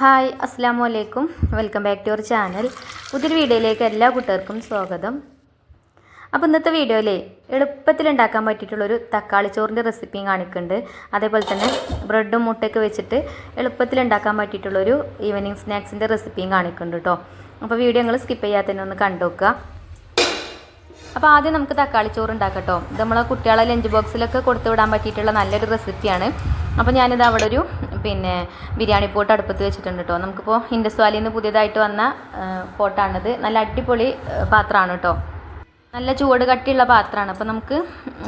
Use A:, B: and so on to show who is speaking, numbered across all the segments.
A: Hi അസ്സാം വലൈക്കും welcome back to our channel. പുതിയൊരു വീഡിയോയിലേക്ക് എല്ലാ കൂട്ടുകാർക്കും സ്വാഗതം. അപ്പോൾ ഇന്നത്തെ വീഡിയോയിൽ എളുപ്പത്തിൽ ഉണ്ടാക്കാൻ പറ്റിയിട്ടുള്ളൊരു തക്കാളി ചോറിന്റെ റെസിപ്പിയും കാണിക്കുന്നുണ്ട്. അതേപോലെ തന്നെ ബ്രെഡും മുട്ടയൊക്കെ വെച്ചിട്ട് എളുപ്പത്തിൽ ഉണ്ടാക്കാൻ പറ്റിയിട്ടുള്ളൊരു ഈവനിങ് സ്നാക്സിന്റെ റെസിപ്പിയും കാണിക്കുന്നുണ്ട് കേട്ടോ അപ്പോൾ വീഡിയോ നിങ്ങൾ സ്കിപ്പ് ചെയ്യാത്തതിനൊന്ന് കണ്ടു നോക്കുക. അപ്പോൾ ആദ്യം നമുക്ക് തക്കാളി ചോറ് ഉണ്ടാക്കട്ടോ. ഇത് നമ്മളെ കുട്ടികളെ ലഞ്ച് ബോക്സിലൊക്കെ കൊടുത്തു വിടാൻ പറ്റിയിട്ടുള്ള നല്ലൊരു റെസിപ്പിയാണ് അപ്പോൾ ഞാനിത് അവിടെ ഒരു പിന്നെ ബിരിയാണി പോട്ട് അടുപ്പത്ത് വെച്ചിട്ടുണ്ട് കേട്ടോ നമുക്കിപ്പോൾ ഇൻഡസ്വാലിയിൽ നിന്ന് പുതിയതായിട്ട് വന്ന പോട്ടാണിത്. നല്ല അടിപൊളി പാത്രമാണ് കേട്ടോ നല്ല ചൂട് കട്ടിയുള്ള പാത്രമാണ്. അപ്പോൾ നമുക്ക്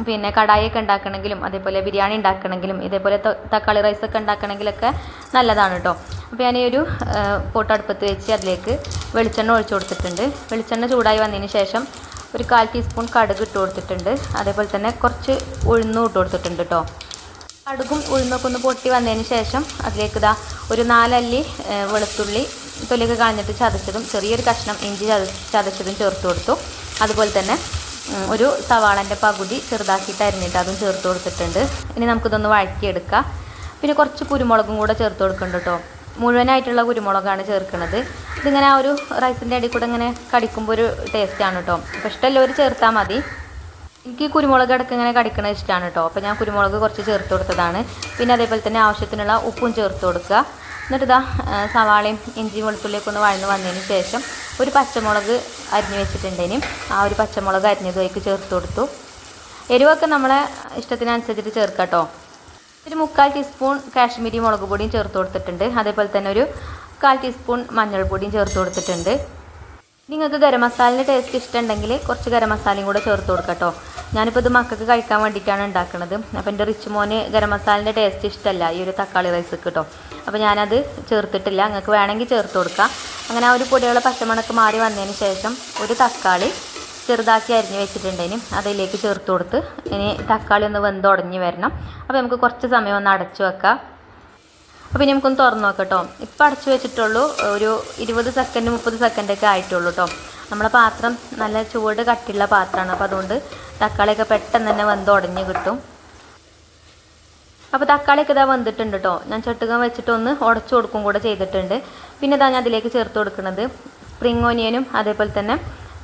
A: പിന്നെ കടായിയൊക്കെ ഉണ്ടാക്കണമെങ്കിലും അതേപോലെ ബിരിയാണി ഉണ്ടാക്കണമെങ്കിലും ഇതേപോലെ തക്കാളി റൈസൊക്കെ ഉണ്ടാക്കണമെങ്കിലൊക്കെ നല്ലതാണ് കേട്ടോ അപ്പോൾ ഞാൻ ഈ ഒരു പോട്ടടുപ്പത്ത് വെച്ച് അതിലേക്ക് വെളിച്ചെണ്ണ ഒഴിച്ചു കൊടുത്തിട്ടുണ്ട്. വെളിച്ചെണ്ണ ചൂടായി വന്നതിന് ശേഷം ഒരു കാൽ ടീസ്പൂൺ കടുക് ഇട്ട് കൊടുത്തിട്ടുണ്ട്. അതേപോലെ തന്നെ കുറച്ച് ഉഴുന്നും ഇട്ട് കൊടുത്തിട്ടുണ്ട് കേട്ടോ കടുകും ഉഴുന്നൊക്കെ ഒന്ന് പൊട്ടി വന്നതിന് ശേഷം അതിലേക്ക് ഇതാ ഒരു നാലല്ലി വെളുത്തുള്ളി തൊലിയൊക്കെ കളഞ്ഞിട്ട് ചതച്ചതും ചെറിയൊരു കഷ്ണം ഇഞ്ചി ചത ചതച്ചതും ചേർത്ത് കൊടുത്തു. അതുപോലെ തന്നെ ഒരു സവാളന്റെ പകുതി ചെറുതാക്കിയിട്ട് അരിഞ്ഞിട്ട് അതും ചേർത്ത് കൊടുത്തിട്ടുണ്ട്. ഇനി നമുക്കിതൊന്ന് വഴറ്റിയെടുക്കാം. പിന്നെ കുറച്ച് കുരുമുളകും കൂടെ ചേർത്ത് കൊടുക്കുന്നുണ്ട് കേട്ടോ മുഴുവനായിട്ടുള്ള കുരുമുളകാണ് ചേർക്കുന്നത്. ഇതിങ്ങനെ ആ ഒരു റൈസിന്റെ അടി കൂടെ ഇങ്ങനെ കടിക്കുമ്പോൾ ഒരു ടേസ്റ്റാണ് കേട്ടോ അപ്പോൾ ഇഷ്ടമുള്ളവർ ചേർത്താൽ മതി. എനിക്ക് കുരുമുളക് അടക്കം ഇങ്ങനെ കടിക്കണത് ഇഷ്ടമാണ് കേട്ടോ അപ്പോൾ ഞാൻ കുരുമുളക് കുറച്ച് ചേർത്ത് കൊടുത്തതാണ്. പിന്നെ അതേപോലെ തന്നെ ആവശ്യത്തിനുള്ള ഉപ്പും ചേർത്ത് കൊടുക്കുക. എന്നിട്ട് ഇതാ സവാളയും ഇഞ്ചിയും വെളുത്തുള്ളിയൊക്കെ ഒന്ന് വഴന്ന് വന്നതിന് ശേഷം ഒരു പച്ചമുളക് അരിഞ്ഞ് വെച്ചിട്ടുണ്ടേനും. ആ ഒരു പച്ചമുളക് അരിഞ്ഞതുമായിട്ട് ചേർത്ത് കൊടുത്തു. എരിവൊക്കെ നമ്മളെ ഇഷ്ടത്തിനനുസരിച്ചിട്ട് ചേർക്കാം കേട്ടോ ഒരു മുക്കാൽ ടീസ്പൂൺ കാശ്മീരി മുളക് പൊടിയും ചേർത്ത് കൊടുത്തിട്ടുണ്ട്. അതേപോലെ തന്നെ ഒരു കാൽ ടീസ്പൂൺ മഞ്ഞൾപ്പൊടിയും ചേർത്ത് കൊടുത്തിട്ടുണ്ട്. നിങ്ങൾക്ക് ഗരം മസാലിന്റെ ടേസ്റ്റ് ഇഷ്ടമുണ്ടെങ്കിൽ കുറച്ച് ഗരം മസാലയും കൂടെ ചേർത്ത് കൊടുക്കാം കേട്ടോ ഞാനിപ്പോൾ ഇത് മക്കൾക്ക് കഴിക്കാൻ വേണ്ടിയിട്ടാണ് ഉണ്ടാക്കുന്നത് അപ്പോൾ എന്റെ റിച്ച് മോന് ഗരം മസാലിന്റെ ടേസ്റ്റ് ഇഷ്ടമല്ല ഈ ഒരു തക്കാളി റൈസ് കേട്ടോ അപ്പോൾ ഞാനത് ചേർത്തിട്ടില്ല. നിങ്ങൾക്ക് വേണമെങ്കിൽ ചേർത്ത് കൊടുക്കാം. അങ്ങനെ ആ ഒരു പൊടികളെ പച്ചമണക്ക് മാറി വന്നതിന് ശേഷം ഒരു തക്കാളി ചെറുതാക്കി അരിഞ്ഞ് വെച്ചിട്ടുണ്ടേനും അതിലേക്ക് ചേർത്ത് കൊടുത്ത് ഇനി തക്കാളി ഒന്ന് വെന്ത് ഉടഞ്ഞ് വരണം. അപ്പോൾ നമുക്ക് കുറച്ച് സമയം ഒന്ന് അടച്ചു വെക്കാം. അപ്പോൾ ഇനി നമുക്കൊന്ന് തുറന്ന് നോക്കാം കേട്ടോ ഇപ്പോൾ അടച്ചു വെച്ചിട്ടുള്ളൂ ഒരു ഇരുപത് സെക്കൻഡ് മുപ്പത് സെക്കൻഡൊക്കെ ആയിട്ടുള്ളൂ കേട്ടോ നമ്മളെ പാത്രം നല്ല ചൂട് കട്ടിയുള്ള പാത്രമാണ്. അപ്പോൾ അതുകൊണ്ട് തക്കാളിയൊക്കെ പെട്ടെന്ന് തന്നെ വെന്ത് ഉടഞ്ഞ് കിട്ടും. അപ്പോൾ തക്കാളിയൊക്കെ ഇതാ വന്നിട്ടുണ്ട് കേട്ടോ ഞാൻ ചട്ടുകം വെച്ചിട്ട് ഒന്ന് ഉടച്ചു കൊടുക്കും കൂടെ ചെയ്തിട്ടുണ്ട്. പിന്നെ ഇതാ ഞാൻ അതിലേക്ക് ചേർത്ത് കൊടുക്കുന്നത്. സ്പ്രിങ് ഓനിയനും അതേപോലെ തന്നെ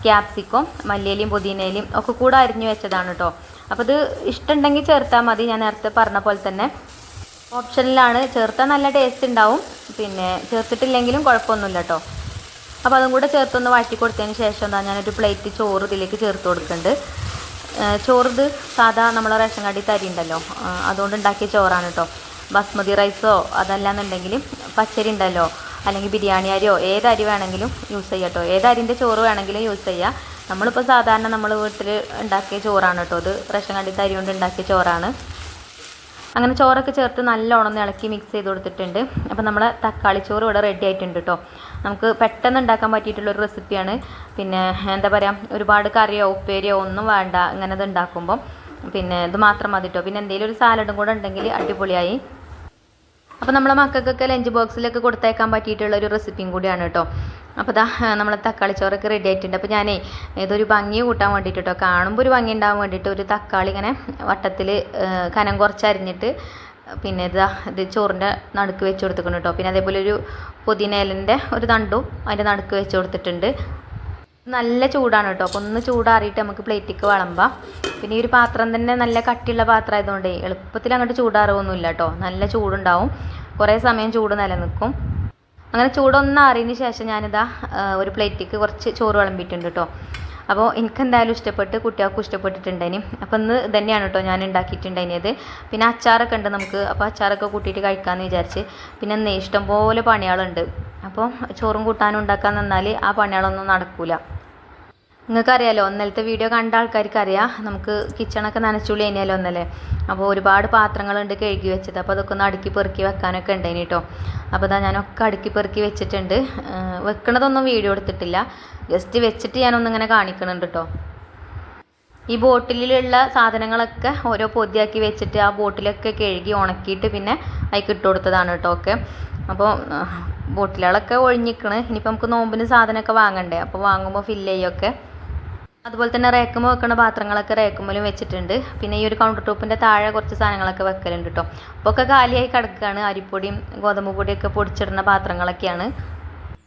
A: ക്യാപ്സിക്കും മല്ലിയിലയും പുതിനയിലയും ഒക്കെ കൂടെ അരിഞ്ഞു വെച്ചതാണ് കേട്ടോ അപ്പോൾ ഇത് ഇഷ്ടമുണ്ടെങ്കിൽ ചേർത്താൽ മതി. ഞാൻ നേരത്തെ പറഞ്ഞ പോലെ തന്നെ. ഓപ്ഷനിലാണ്. ചേർത്താൽ നല്ല ടേസ്റ്റ് ഉണ്ടാവും. പിന്നെ ചേർത്തിട്ടില്ലെങ്കിലും കുഴപ്പമൊന്നുമില്ല കേട്ടോ അപ്പോൾ അതും കൂടെ ചേർത്തൊന്ന് വഴറ്റി കൊടുത്തതിന് ശേഷം എന്താ ഞാനൊരു പ്ലേറ്റ് ചോറ് ഇതിലേക്ക് ചേർത്ത് കൊടുക്കുന്നുണ്ട്. ചോറിത് സാധാ നമ്മൾ റേഷൻ കടി തരി ഉണ്ടല്ലോ. അതുകൊണ്ട് ഉണ്ടാക്കിയ ചോറാണ് കേട്ടോ ബസ്മതി റൈസോ അതല്ല എന്നുണ്ടെങ്കിൽ പച്ചരി ഉണ്ടല്ലോ. അല്ലെങ്കിൽ ബിരിയാണി അരിയോ ഏത് അരി വേണമെങ്കിലും യൂസ് ചെയ്യാം കേട്ടോ ഏത് അരിന്റെ ചോറ് വേണമെങ്കിലും യൂസ് ചെയ്യാം. നമ്മളിപ്പോൾ സാധാരണ നമ്മൾ വീട്ടിൽ ഉണ്ടാക്കിയ ചോറാണ് കേട്ടോ ഇത് റേഷൻ കണ്ടിട്ട് അരി കൊണ്ട് ഉണ്ടാക്കിയ ചോറാണ്. അങ്ങനെ ചോറൊക്കെ ചേർത്ത് നല്ലോണം ഒന്ന് ഇളക്കി മിക്സ് ചെയ്ത് കൊടുത്തിട്ടുണ്ട്. അപ്പോൾ നമ്മളെ തക്കാളി ചോറ് ഇവിടെ റെഡി ആയിട്ടുണ്ട് കേട്ടോ നമുക്ക് പെട്ടെന്ന് ഉണ്ടാക്കാൻ പറ്റിയിട്ടുള്ളൊരു റെസിപ്പിയാണ് പിന്നെ എന്താ പറയുക ഒരുപാട് കറിയോ ഉപ്പേരിയോ ഒന്നും വേണ്ട. ഇങ്ങനെ ഇത് ഉണ്ടാക്കുമ്പം പിന്നെ ഇത് മാത്രം മതി കേട്ടോ പിന്നെ എന്തെങ്കിലും ഒരു സാലഡും കൂടെ ഉണ്ടെങ്കിൽ അടിപൊളിയായി. അപ്പോൾ നമ്മളെ മക്കൾക്കൊക്കെ ലഞ്ച് ബോക്സിലൊക്കെ കൊടുത്തേക്കാൻ പറ്റിയിട്ടുള്ള ഒരു റെസിപ്പിയും കൂടിയാണ് കേട്ടോ. അപ്പോൾ ഇതാ നമ്മളെ തക്കാളി ചോറൊക്കെ റെഡി ആയിട്ടുണ്ട്. അപ്പോൾ ഞാനേ ഏതൊരു ഭംഗി കൂട്ടാൻ വേണ്ടിയിട്ട് കേട്ടോ കാണുമ്പോൾ ഒരു ഭംഗി ഉണ്ടാകാൻ വേണ്ടിയിട്ട് ഒരു തക്കാളി ഇങ്ങനെ വട്ടത്തിൽ കനം കുറച്ചരിഞ്ഞിട്ട് പിന്നെ ഇതാ ഇത് ചോറിന്റെ നടുക്ക് വെച്ച് കൊടുത്തിട്ടുണ്ട് കേട്ടോ. പിന്നെ അതേപോലെ ഒരു പുതിനേലിന്റെ ഒരു തണ്ടും അതിന്റെ നടുക്ക് വെച്ച് കൊടുത്തിട്ടുണ്ട്. നല്ല ചൂടാണ് കേട്ടോ. അപ്പോൾ ഒന്ന് ചൂടാറിയിട്ട് നമുക്ക് പ്ലേറ്റിക്ക് വിളമ്പാം. പിന്നെ ഈ ഒരു പാത്രം തന്നെ നല്ല കട്ടിയുള്ള പാത്രം ആയതുകൊണ്ട് എളുപ്പത്തിൽ അങ്ങോട്ട് ചൂടാറുമൊന്നുമില്ല കേട്ടോ. നല്ല ചൂടുണ്ടാവും. കുറേ സമയം ചൂട് നിലനിൽക്കും. അങ്ങനെ ചൂടൊന്ന് അറിയുന്ന ശേഷം ഞാനിതാ ഒരു പ്ലേറ്റിക്ക് കുറച്ച് ചോറ് വിളമ്പിയിട്ടുണ്ട് കേട്ടോ. അപ്പോൾ എനിക്ക് എന്തായാലും ഇഷ്ടപ്പെട്ട് കുട്ടികൾക്കും ഇഷ്ടപ്പെട്ടിട്ടുണ്ടേനി അപ്പോൾ ഇന്ന് തന്നെയാണ് കേട്ടോ ഞാൻ ഉണ്ടാക്കിയിട്ടുണ്ടായിരുന്നത് പിന്നെ അച്ചാറൊക്കെ ഉണ്ട് നമുക്ക്. അപ്പോൾ അച്ചാറൊക്കെ കൂട്ടിയിട്ട് കഴിക്കാമെന്ന് വിചാരിച്ച്. പിന്നെ ഇന്ന് ഇഷ്ടംപോലെ പണികളുണ്ട്. അപ്പോൾ ചോറും കൂട്ടാനും ഉണ്ടാക്കാൻ നിന്നാൽ ആ പണികളൊന്നും നടക്കൂല. നിങ്ങൾക്കറിയാലോ ഒന്നലത്തെ വീഡിയോ കണ്ട ആൾക്കാർക്ക് അറിയാം നമുക്ക് കിച്ചണൊക്കെ നനച്ചുള്ളി കഴിഞ്ഞാലോ ഒന്നല്ലേ? അപ്പോൾ ഒരുപാട് പാത്രങ്ങളുണ്ട് കഴുകി വെച്ചത്. അപ്പോൾ അതൊക്കെ ഒന്ന് അടുക്കി പെറുക്കി വെക്കാനൊക്കെ ഉണ്ടായിന് കേട്ടോ അപ്പോൾ അതാ ഞാനൊക്കെ അടുക്കി പെറുക്കി വെച്ചിട്ടുണ്ട്. വെക്കണതൊന്നും വീഡിയോ എടുത്തിട്ടില്ല. ജസ്റ്റ് വെച്ചിട്ട് ഞാനൊന്നിങ്ങനെ കാണിക്കുന്നുണ്ട് കേട്ടോ ഈ ബോട്ടിലുള്ള സാധനങ്ങളൊക്കെ ഓരോ പൊതിയാക്കി വെച്ചിട്ട് ആ ബോട്ടിലൊക്കെ കഴുകി ഉണക്കിയിട്ട് പിന്നെ അതിക്ക് ഇട്ട് കൊടുത്തതാണ് കേട്ടോ ഒക്കെ. അപ്പോൾ ബോട്ടിലുകളൊക്കെ ഒഴിഞ്ഞിക്കണ്. ഇനിയിപ്പോൾ നമുക്ക് നോമ്പിന് സാധനമൊക്കെ വാങ്ങണ്ടേ? അപ്പോൾ വാങ്ങുമ്പോൾ ഫില്ല് ചെയ്യൊക്കെ. അതുപോലെ തന്നെ റേക്കുമ്പോൾ വെക്കുന്ന പാത്രങ്ങളൊക്കെ റേക്കുമ്പോഴും വെച്ചിട്ടുണ്ട്. പിന്നെ ഈ ഒരു കൗണ്ടർ ടോപ്പിന്റെ താഴെ കുറച്ച് സാധനങ്ങളൊക്കെ വെക്കലുണ്ട് കേട്ടോ അപ്പോൾ ഒക്കെ കാലിയായി കിടക്കുകയാണ് അരിപ്പൊടിയും ഗോതമ്പ് പൊടിയൊക്കെ പൊടിച്ചിടുന്ന പാത്രങ്ങളൊക്കെയാണ്.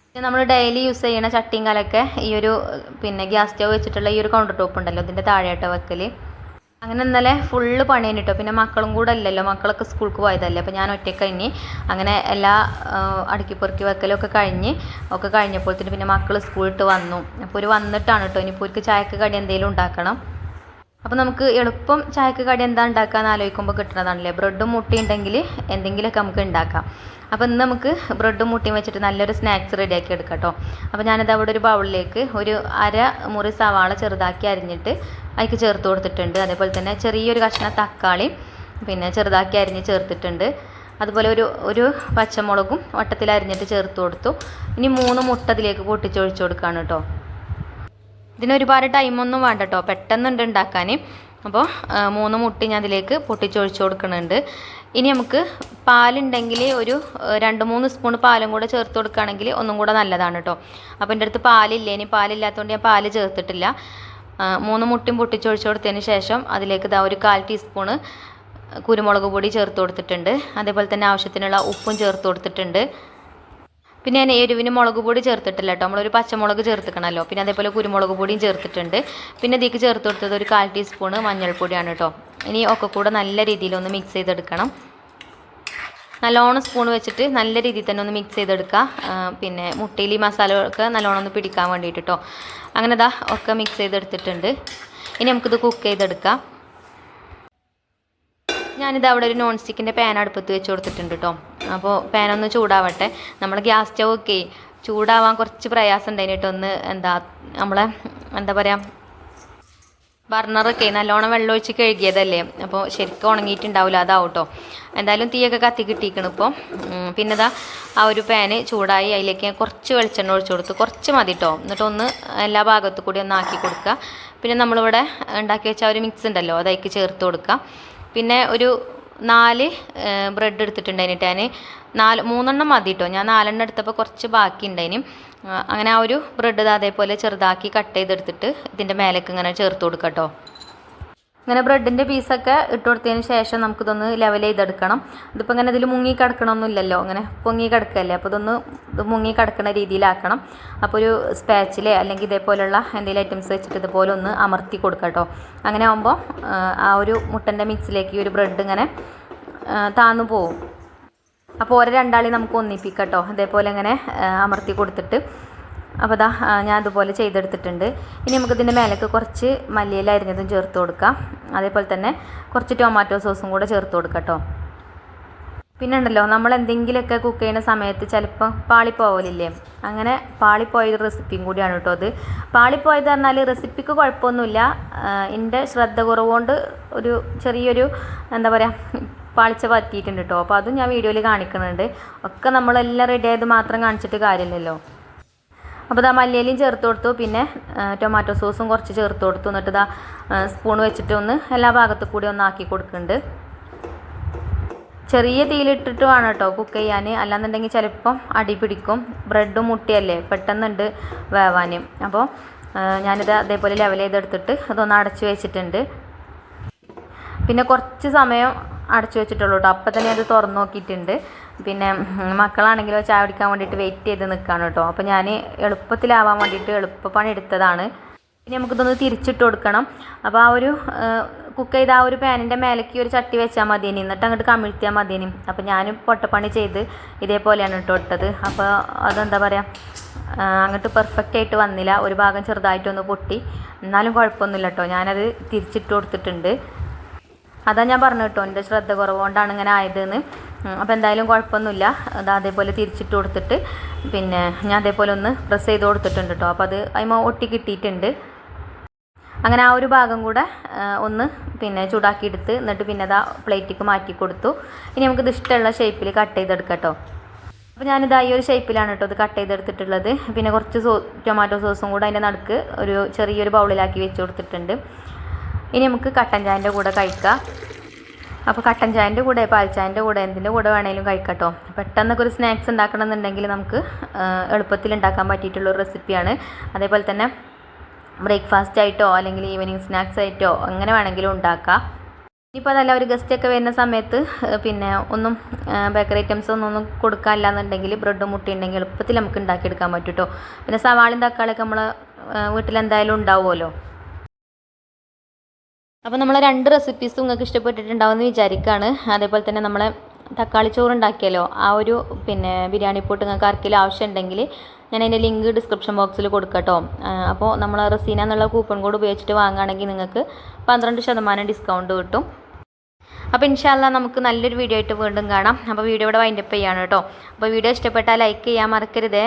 A: പിന്നെ നമ്മൾ ഡെയിലി യൂസ് ചെയ്യുന്ന ചട്ടിയും കാലൊക്കെ ഈ ഒരു പിന്നെ ഗ്യാസ് സ്റ്റവ് വെച്ചിട്ടുള്ള ഈ ഒരു കൗണ്ടർ ടോപ്പ് ഉണ്ടല്ലോ ഇതിന്റെ താഴെയായിട്ട് വെക്കൽ അങ്ങനെ ഇന്നലെ ഫുള്ള് പണി കഴിഞ്ഞിട്ടോ പിന്നെ മക്കളും കൂടെ അല്ലല്ലോ. മക്കളൊക്കെ സ്കൂൾക്ക് പോയതല്ലേ. അപ്പോൾ ഞാൻ ഒറ്റയ്ക്ക് കഴിഞ്ഞ് അങ്ങനെ എല്ലാ അടുക്കി പൊറുക്കി വെക്കലൊക്കെ കഴിഞ്ഞ് ഒക്കെ കഴിഞ്ഞപ്പോഴത്തേന് പിന്നെ മക്കൾ സ്കൂളിട്ട് വന്നു. അപ്പോൾ ഒരു വന്നിട്ടാണ് കേട്ടോ ഇനിയിപ്പോൾ ഒരു ചായക്ക് കടി എന്തെങ്കിലും ഉണ്ടാക്കണം. അപ്പോൾ നമുക്ക് എളുപ്പം ചായക്ക് കടി എന്താ ഉണ്ടാക്കാന്ന് ആലോചിക്കുമ്പോൾ കിട്ടുന്നതാണല്ലേ ബ്രെഡും മുട്ടയും ഉണ്ടെങ്കിൽ എന്തെങ്കിലുമൊക്കെ നമുക്ക് ഉണ്ടാക്കാം. അപ്പോൾ ഇന്ന് നമുക്ക് ബ്രെഡും മുട്ടിയും വെച്ചിട്ട് നല്ലൊരു സ്നാക്സ് റെഡിയാക്കി എടുക്കാം കേട്ടോ. അപ്പോൾ ഞാനത് അവിടെ ഒരു ബൗളിലേക്ക് ഒരു അര മുറി സവാള ചെറുതാക്കി അരിഞ്ഞിട്ട് അതിക്ക് ചേർത്ത് കൊടുത്തിട്ടുണ്ട്. അതേപോലെ തന്നെ ചെറിയൊരു കഷ്ണ തക്കാളി പിന്നെ ചെറുതാക്കി അരിഞ്ഞ് ചേർത്തിട്ടുണ്ട്. അതുപോലെ ഒരു ഒരു പച്ചമുളകും വട്ടത്തിൽ അരിഞ്ഞിട്ട് ചേർത്ത് കൊടുത്തു. ഇനി മൂന്ന് മുട്ട അതിലേക്ക് പൊട്ടിച്ചൊഴിച്ച് കൊടുക്കുകയാണ് കേട്ടോ. ഇതിന് ഒരുപാട് ടൈമൊന്നും വേണ്ട കേട്ടോ. പെട്ടെന്നുണ്ട് ഉണ്ടാക്കാൻ അപ്പോൾ മൂന്ന് മുട്ട ഞാൻ അതിലേക്ക് പൊട്ടിച്ചൊഴിച്ച് കൊടുക്കുന്നുണ്ട്. ഇനി നമുക്ക് പാലുണ്ടെങ്കിൽ ഒരു രണ്ട് മൂന്ന് സ്പൂൺ പാലും കൂടെ ചേർത്ത് കൊടുക്കുകയാണെങ്കിൽ ഒന്നും കൂടെ നല്ലതാണ് കേട്ടോ അപ്പോൾ എന്റെ അടുത്ത് പാലില്ല? ഇനി പാലില്ലാത്തതുകൊണ്ട് ഞാൻ പാൽ ചേർത്തിട്ടില്ല. മൂന്ന് മുട്ടിയും പൊട്ടിച്ചൊഴിച്ച് കൊടുത്തതിന് ശേഷം അതിലേക്ക് ഇതാ ഒരു കാൽ ടീസ്പൂണ് കുരുമുളക് പൊടി ചേർത്ത് കൊടുത്തിട്ടുണ്ട്. അതേപോലെ തന്നെ ആവശ്യത്തിനുള്ള ഉപ്പും ചേർത്ത് കൊടുത്തിട്ടുണ്ട്. പിന്നെ ഞാൻ എരിവിന് മുളക് പൊടി ചേർത്തിട്ടില്ല കേട്ടോ നമ്മളൊരു പച്ചമുളക് ചേർത്തിക്കണമല്ലോ പിന്നെ അതേപോലെ കുരുമുളക് പൊടിയും ചേർത്തിട്ടുണ്ട്. പിന്നെ ഇതിലേക്ക് ചേർത്ത് കൊടുത്തത് ഒരു കാൽ ടീസ്പൂണ് മഞ്ഞൾപ്പൊടിയാണ് കേട്ടോ ഇനി ഒക്കെ കൂടെ നല്ല രീതിയിൽ ഒന്ന് മിക്സ് ചെയ്തെടുക്കണം. നല്ലോണം സ്പൂൺ വെച്ചിട്ട് നല്ല രീതിയിൽ തന്നെ ഒന്ന് മിക്സ് ചെയ്തെടുക്കുക പിന്നെ മുട്ടയിൽ ഈ ഒക്കെ നല്ലോണം ഒന്ന് പിടിക്കാൻ വേണ്ടിയിട്ട് കേട്ടോ അങ്ങനെ ഇതാ ഒക്കെ മിക്സ് ചെയ്തെടുത്തിട്ടുണ്ട്. ഇനി നമുക്കിത് കുക്ക് ചെയ്തെടുക്കാം. ഞാനിത് അവിടെ ഒരു നോൺ സ്റ്റിക്കിന്റെ പാൻ അടുപ്പത്ത് വെച്ച് കൊടുത്തിട്ടുണ്ട് കേട്ടോ അപ്പോൾ പാനൊന്ന് ചൂടാവട്ടെ. നമ്മൾ ഗ്യാസ് സ്റ്റവ് ഒക്കെ ചൂടാവാൻ കുറച്ച് പ്രയാസം ഉണ്ടായിട്ട് ഒന്ന് എന്താ നമ്മളെ എന്താ പറയുക ബർണറൊക്കെ നല്ലോണം വെള്ളം ഒഴിച്ച് കഴുകിയതല്ലേ. അപ്പോൾ ശരിക്കും ഉണങ്ങിയിട്ടുണ്ടാവില്ല അതാവും കേട്ടോ എന്തായാലും തീയൊക്കെ കത്തി കിട്ടിയിരിക്കണം ഇപ്പോൾ പിന്നെ ഇതാ ആ ഒരു പാന് ചൂടായി അതിലേക്ക് ഞാൻ കുറച്ച് വെളിച്ചെണ്ണ ഒഴിച്ചു കൊടുത്തു. കുറച്ച് മതി കേട്ടോ എന്നിട്ട് ഒന്ന് എല്ലാ ഭാഗത്തു കൂടി ഒന്ന് ആക്കി കൊടുക്കുക. പിന്നെ നമ്മളിവിടെ ഉണ്ടാക്കി വെച്ച ഒരു മിക്സ് ഉണ്ടല്ലോ അതേക്ക് ചേർത്ത് കൊടുക്കുക. പിന്നെ ഒരു നാല് ബ്രെഡ് എടുത്തിട്ടുണ്ടായിന് ഞാൻ നാല് മൂന്നെണ്ണം മതി കേട്ടോ ഞാൻ നാലെണ്ണം എടുത്തപ്പോൾ കുറച്ച് ബാക്കി ഉണ്ടായിന് അങ്ങനെ ആ ഒരു ബ്രെഡ് അതേപോലെ ചെറുതാക്കി കട്ട് ചെയ്തെടുത്തിട്ട് ഇതിന്റെ മേലേക്ക് ഇങ്ങനെ ചേർത്ത് കൊടുക്കാം കേട്ടോ ഇങ്ങനെ ബ്രെഡിന്റെ പീസൊക്കെ ഇട്ട് കൊടുത്തതിന് ശേഷം നമുക്കിതൊന്ന് ലെവൽ ചെയ്തെടുക്കണം. ഇതിപ്പോൾ ഇങ്ങനെ ഇതിൽ മുങ്ങി കിടക്കണമൊന്നുമില്ലല്ലോ അങ്ങനെ പൊങ്ങി കിടക്കല്ലേ. അപ്പോൾ ഇതൊന്ന് ഇത് മുങ്ങി കിടക്കുന്ന രീതിയിലാക്കണം. അപ്പോൾ ഒരു സ്പാച്ചിലെ അല്ലെങ്കിൽ ഇതേപോലെയുള്ള എന്തെങ്കിലും ഐറ്റംസ് വെച്ചിട്ട് ഇതുപോലെ ഒന്ന് അമർത്തി കൊടുക്കുക കേട്ടോ അങ്ങനെ ആകുമ്പോൾ ആ ഒരു മുട്ടന്റെ മിക്സിലേക്ക് ഒരു ബ്രെഡ് ഇങ്ങനെ താന്നു പോവും. അപ്പോൾ ഓരോ രണ്ടാളി നമുക്ക് ഒന്നിപ്പിക്കാം കേട്ടോ ഇതേപോലെ ഇങ്ങനെ അമർത്തി കൊടുത്തിട്ട്. അപ്പോൾ ആ, ഞാൻ അതുപോലെ ചെയ്തെടുത്തിട്ടുണ്ട്. ഇനി നമുക്കിതിന്റെ മേലേക്ക് കുറച്ച് മല്ലിയില അരിഞ്ഞതും ചേർത്ത് കൊടുക്കാം. അതേപോലെ തന്നെ കുറച്ച് ടൊമാറ്റോ സോസും കൂടെ ചേർത്ത് കൊടുക്കാം കേട്ടോ പിന്നെ ഉണ്ടല്ലോ നമ്മൾ എന്തെങ്കിലുമൊക്കെ കുക്ക് ചെയ്യുന്ന സമയത്ത് ചിലപ്പം പാളിപ്പോവലില്ലേ? അങ്ങനെ പാളിപ്പോയ റെസിപ്പിയും കൂടിയാണ് കേട്ടോ അത്. പാളിപ്പോയത് പറഞ്ഞാൽ റെസിപ്പിക്ക് കുഴപ്പമൊന്നുമില്ല. എന്റെ ശ്രദ്ധ കുറവുകൊണ്ട് ഒരു ചെറിയൊരു എന്താ പറയുക പാളിച്ച പറ്റിയിട്ടുണ്ട് കേട്ടോ അപ്പോൾ അതും ഞാൻ വീഡിയോയിൽ കാണിക്കുന്നുണ്ട്. ഒക്കെ നമ്മളെല്ലാം റെഡി ആയത് മാത്രം കാണിച്ചിട്ട് കാര്യമില്ലല്ലോ. അപ്പോൾ ഇതാ മല്ലിയിലയും ചേർത്ത് കൊടുത്തു. പിന്നെ ടൊമാറ്റോ സോസും കുറച്ച് ചേർത്ത് കൊടുത്തു. എന്നിട്ട് ഇതാ സ്പൂൺ വെച്ചിട്ട് ഒന്ന് എല്ലാ ഭാഗത്തു കൂടി ഒന്ന് ആക്കി കൊടുക്കുന്നുണ്ട്. ചെറിയ തീയിലിട്ടിട്ട് വേണം കേട്ടോ കുക്ക് ചെയ്യാൻ. അല്ലാന്നുണ്ടെങ്കിൽ ചിലപ്പം അടി പിടിക്കും. ബ്രെഡും മുട്ടിയല്ലേ പെട്ടെന്നുണ്ട് വേവാൻ. അപ്പോൾ ഞാനിത് അതേപോലെ ലെവൽ ചെയ്തെടുത്തിട്ട് അതൊന്ന് അടച്ചു വെച്ചിട്ടുണ്ട്. പിന്നെ കുറച്ച് സമയം അടച്ചു വെച്ചിട്ടുള്ളൂ കേട്ടോ. അപ്പം തന്നെ അത് തുറന്നു നോക്കിയിട്ടുണ്ട്. പിന്നെ മക്കളാണെങ്കിലും ചായ കുടിക്കാൻ വേണ്ടിയിട്ട് വെയിറ്റ് ചെയ്ത് നിൽക്കുകയാണ് കേട്ടോ. അപ്പോൾ ഞാൻ എളുപ്പത്തിലാവാൻ വേണ്ടിയിട്ട് എളുപ്പപ്പണി എടുത്തതാണ്. ഇനി നമുക്കിതൊന്ന് തിരിച്ചിട്ട് കൊടുക്കണം. അപ്പോൾ ആ ഒരു കുക്ക് ചെയ്ത ആ ഒരു പാനിന്റെ മേലേക്ക് ഒരു ചട്ടി വെച്ചാൽ മതിയേനി. എന്നിട്ട് അങ്ങോട്ട് കമിഴ്ത്തിയാൽ മതിയേനി. അപ്പോൾ ഞാൻ പൊട്ടപ്പണി ചെയ്ത് ഇതേപോലെയാണ് കേട്ടോ ഇട്ടത്. അപ്പോൾ അതെന്താ പറയുക അങ്ങോട്ട് പെർഫെക്റ്റ് ആയിട്ട് വന്നില്ല. ഒരു ഭാഗം ചെറുതായിട്ടൊന്ന് പൊട്ടി. എന്നാലും കുഴപ്പമൊന്നുമില്ല കേട്ടോ. ഞാനത് തിരിച്ചിട്ട് കൊടുത്തിട്ടുണ്ട്. അതാ ഞാൻ പറഞ്ഞു കേട്ടോ എന്റെ ശ്രദ്ധ കുറവുകൊണ്ടാണ് ഇങ്ങനെ ആയതെന്ന്. അപ്പോൾ എന്തായാലും കുഴപ്പമൊന്നുമില്ല. അത് അതേപോലെ തിരിച്ചിട്ട് കൊടുത്തിട്ട് പിന്നെ ഞാൻ അതേപോലെ ഒന്ന് പ്രസ് ചെയ്ത് കൊടുത്തിട്ടുണ്ട് കേട്ടോ. അപ്പോൾ അത് അതിമ ഒട്ടി കിട്ടിയിട്ടുണ്ട്. അങ്ങനെ ആ ഒരു ഭാഗം കൂടെ ഒന്ന് പിന്നെ ചൂടാക്കിയെടുത്ത് എന്നിട്ട് പിന്നെ അതാ പ്ലേറ്റിക്ക് മാറ്റി കൊടുത്തു. ഇനി നമുക്കിത് ഇഷ്ടമുള്ള ഷേപ്പിൽ കട്ട് ചെയ്തെടുക്കാം കേട്ടോ. അപ്പോൾ ഞാനിത് ഈ ഒരു ഷേപ്പിലാണ് കേട്ടോ ഇത് കട്ട് ചെയ്തെടുത്തിട്ടുള്ളത്. പിന്നെ കുറച്ച് സോ ടൊമാറ്റോ സോസും കൂടെ അതിന്റെ നടുക്ക് ഒരു ചെറിയൊരു ബൗളിലാക്കി വെച്ച് കൊടുത്തിട്ടുണ്ട്. ഇനി നമുക്ക് കട്ടൻ ചായന്റെ കൂടെ കഴിക്കാം. അപ്പോൾ കട്ടൻ ചായന്റെ കൂടെ പാൽച്ചായന്റെ കൂടെ എന്തിന്റെ കൂടെ വേണേലും കഴിക്കട്ടോ പെട്ടെന്നൊക്കെ ഒരു സ്നാക്സ് ഉണ്ടാക്കണമെന്നുണ്ടെങ്കിൽ നമുക്ക് എളുപ്പത്തിൽ ഉണ്ടാക്കാൻ പറ്റിയിട്ടുള്ള ഒരു റെസിപ്പിയാണ്. അതേപോലെ തന്നെ ബ്രേക്ക്ഫാസ്റ്റ് ആയിട്ടോ അല്ലെങ്കിൽ ഈവനിങ് സ്നാക്സ് ആയിട്ടോ അങ്ങനെ വേണമെങ്കിലും ഉണ്ടാക്കാം. ഇനിയിപ്പോൾ അതല്ല ഒരു ഗസ്റ്റൊക്കെ വരുന്ന സമയത്ത് പിന്നെ ഒന്നും ബേക്കറി ഐറ്റംസ് ഒന്നും ഒന്നും കൊടുക്കാനില്ല എന്നുണ്ടെങ്കിൽ ബ്രെഡും മുട്ട ഉണ്ടെങ്കിൽ എളുപ്പത്തിൽ നമുക്ക് ഉണ്ടാക്കിയെടുക്കാൻ പറ്റും കേട്ടോ പിന്നെ സവാളയും തക്കാളിയൊക്കെ നമ്മൾ വീട്ടിലെന്തായാലും ഉണ്ടാവുമല്ലോ. അപ്പോൾ നമ്മൾ രണ്ട് റെസിപ്പീസ് നിങ്ങൾക്ക് ഇഷ്ടപ്പെട്ടിട്ടുണ്ടാവുമെന്ന് വിചാരിക്കുകയാണ് അതേപോലെ തന്നെ നമ്മളെ തക്കാളി ചോറ് ഉണ്ടാക്കിയല്ലോ ആ ഒരു പിന്നെ ബിരിയാണി പോട്ട് നിങ്ങൾക്ക് ആർക്കെങ്കിലും ആവശ്യമുണ്ടെങ്കിൽ ഞാൻ അതിന്റെ ലിങ്ക് ഡിസ്ക്രിപ്ഷൻ ബോക്സിൽ കൊടുക്കട്ടോ. അപ്പോൾ നമ്മൾ റസീന എന്നുള്ള കൂപ്പൺ കോഡ് ഉപയോഗിച്ചിട്ട് വാങ്ങുകയാണെങ്കിൽ നിങ്ങൾക്ക് പന്ത്രണ്ട് ശതമാനം ഡിസ്കൗണ്ട് കിട്ടും. അപ്പോൾ ഇൻഷാല്ല നമുക്ക് നല്ലൊരു വീഡിയോ ആയിട്ട് വീണ്ടും കാണാം. അപ്പോൾ വീഡിയോ ഇവിടെ വൈൻഡപ്പ് ചെയ്യാണ് കേട്ടോ അപ്പോൾ വീഡിയോ ഇഷ്ടപ്പെട്ടാൽ ലൈക്ക് ചെയ്യാൻ മറക്കരുതേ.